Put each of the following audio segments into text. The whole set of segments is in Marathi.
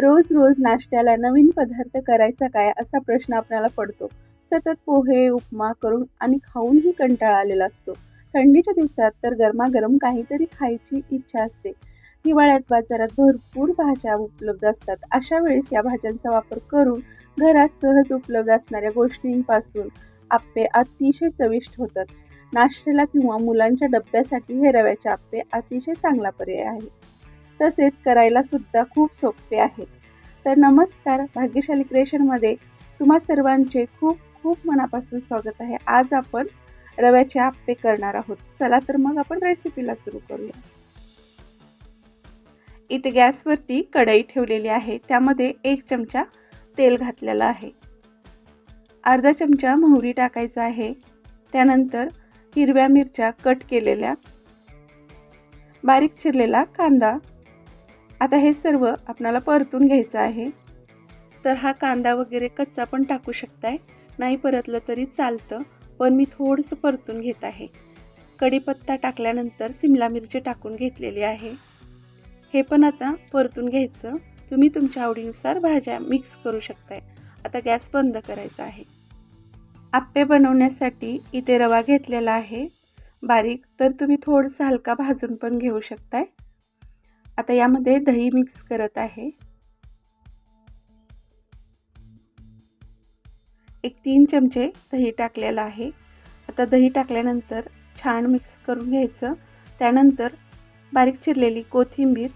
रोज रोज नाश्त्याला नवीन पदार्थ करायचा काय असा प्रश्न आपल्याला पडतो. सतत पोहे उपमा करून आणि खाऊनही कंटाळा आलेला असतो. थंडीच्या दिवसात तर गरमागरम काहीतरी खायची इच्छा असते. हिवाळ्यात बाजारात भरपूर भाज्या उपलब्ध असतात. अशा वेळेस या भाज्यांचा वापर करून घरात सहज उपलब्ध असणाऱ्या गोष्टींपासून आप्पे अतिशय चविष्ट होतात. नाश्त्याला किंवा मुलांच्या डब्यासाठी हे रव्याचे आप्पे अतिशय चांगला पर्याय आहे. तसेच करायला सुद्धा खूप सोपे आहेत. तर नमस्कार भाग्यशाली क्रिएशनमध्ये तुम्हा सर्वांचे खूप खूप मनापासून स्वागत आहे. आज आपण रव्याचे आप्पे करणार आहोत. चला तर मग आपण रेसिपीला सुरू करूया. इथे गॅसवरती कढई ठेवलेली आहे. त्यामध्ये एक चमचा तेल घातलेलं आहे. अर्धा चमचा मोहरी टाकायचा आहे. त्यानंतर हिरव्या मिरच्या कट केलेल्या बारीक चिरलेला कांदा आता हे सर्व आपणाला परतून घ्यायचं आहे. तर हा कांदा वगैरे कच्चा पण टाकू शकताय. नाही परतलं तरी चालतं पण मी थोडंसं परतून घेत आहे. कढीपत्ता टाकल्यानंतर सिमला मिरची टाकून घेतलेली आहे. हे पण आता परतून घ्यायचं. तुम्ही तुमच्या आवडीनुसार भाज्या मिक्स करू शकताय. आता गॅस बंद करायचा आहे. आप्पे बनवण्यासाठी इथे रवा घेतलेला आहे. बारीक तर तुम्ही थोडंसं हलका भाजून पण घेऊ शकताय. आता यामध्ये दही मिक्स करत आहे. एक तीन चमचे दही टाकलेलं आहे. आता दही टाकल्यानंतर छान मिक्स करून घ्यायचं. त्यानंतर बारीक चिरलेली कोथिंबीर.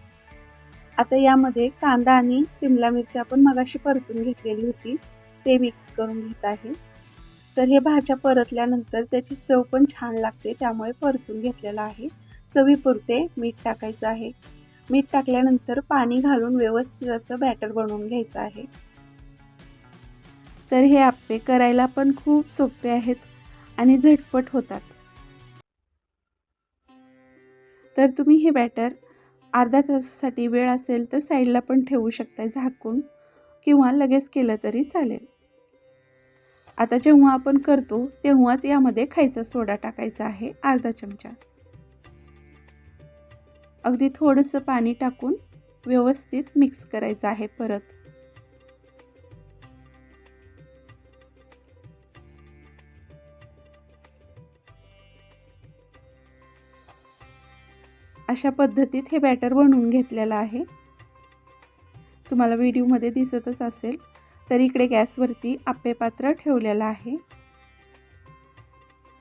आता यामध्ये कांदा आणि सिमला मिरची आपण मगाशी परतून घेतलेली होती. ते मिक्स करून घेत आहे. तर हे भाज्या परतल्यानंतर त्याची चव पण छान लागते त्यामुळे परतून घेतलेलं आहे. चवीपुरते मीठ टाकायचं आहे. मीठ टाकल्यानंतर पाणी घालून व्यवस्थित असं बॅटर बनवून घ्यायचं आहे. तर हे आप्पे करायला पण खूप सोपे आहेत आणि झटपट होतात. तर तुम्ही हे बॅटर अर्धा तासासाठी वेळ असेल तर साईडला पण ठेवू शकता झाकून किंवा लगेच केलं तरी चालेल. आता जेव्हा आपण करतो तेव्हाच यामध्ये खायचा सोडा टाकायचा आहे अर्धा चमचा. अगदी थोडंसं पाणी टाकून व्यवस्थित मिक्स करायचं आहे परत. अशा पद्धतीत हे बॅटर बनवून घेतलेलं आहे. तुम्हाला व्हिडिओमध्ये दिसतच असेल तर इकडे गॅसवरती आप्पे पात्र ठेवलेलं आहे.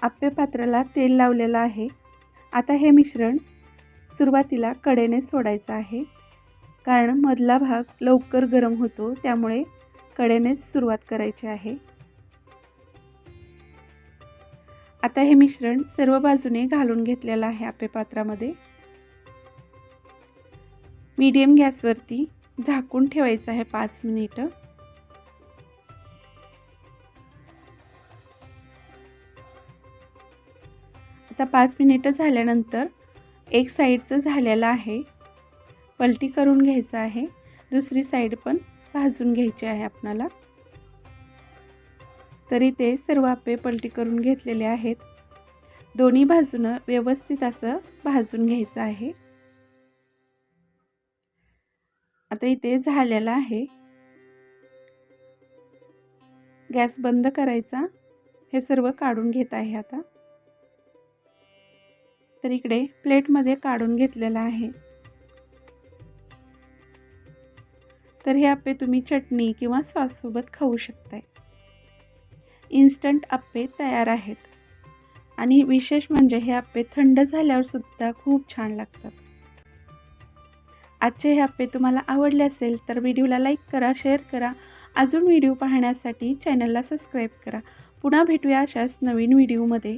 आप्पे पात्राला तेल लावलेलं आहे. आता हे मिश्रण सुरुवातीला कडेने सोडायचं आहे. कारण मधला भाग लवकर गरम होतो त्यामुळे कडेनेच सुरुवात करायची आहे. आता हे मिश्रण सर्व बाजूने घालून घेतलेलं आहे आप्पे पात्रामध्ये. मीडियम गॅसवरती झाकून ठेवायचं आहे पाच मिनिटं. आता पाच मिनिटं झाल्यानंतर एक साईडचं झालेलं आहे. पलटी करून घ्यायचं आहे. दुसरी साईड पण भाजून घ्यायची आहे आपणाला. तरी ते सर्व आपे पलटी करून घेतलेले आहेत. दोन्ही बाजूनं व्यवस्थित असं भाजून घ्यायचं आहे. आता इथे झालेलं आहे. गॅस बंद करायचा. हे सर्व काढून घेत आहे आता. तर इकडे प्लेटमध्ये काढून घेतलेलं आहे. तर हे आप्पे तुम्ही चटणी किंवा सॉससोबत खाऊ शकताय. इन्स्टंट आप्पे तयार आहेत. आणि विशेष म्हणजे हे आप्पे थंड झाल्यावर सुद्धा खूप छान लागतात. आजचे हे आप्पे तुम्हाला आवडले असेल तर व्हिडिओला लाईक करा शेअर करा. अजून व्हिडिओ पाहण्यासाठी चॅनलला सबस्क्राईब करा. पुन्हा भेटूया अशाच नवीन व्हिडिओमध्ये.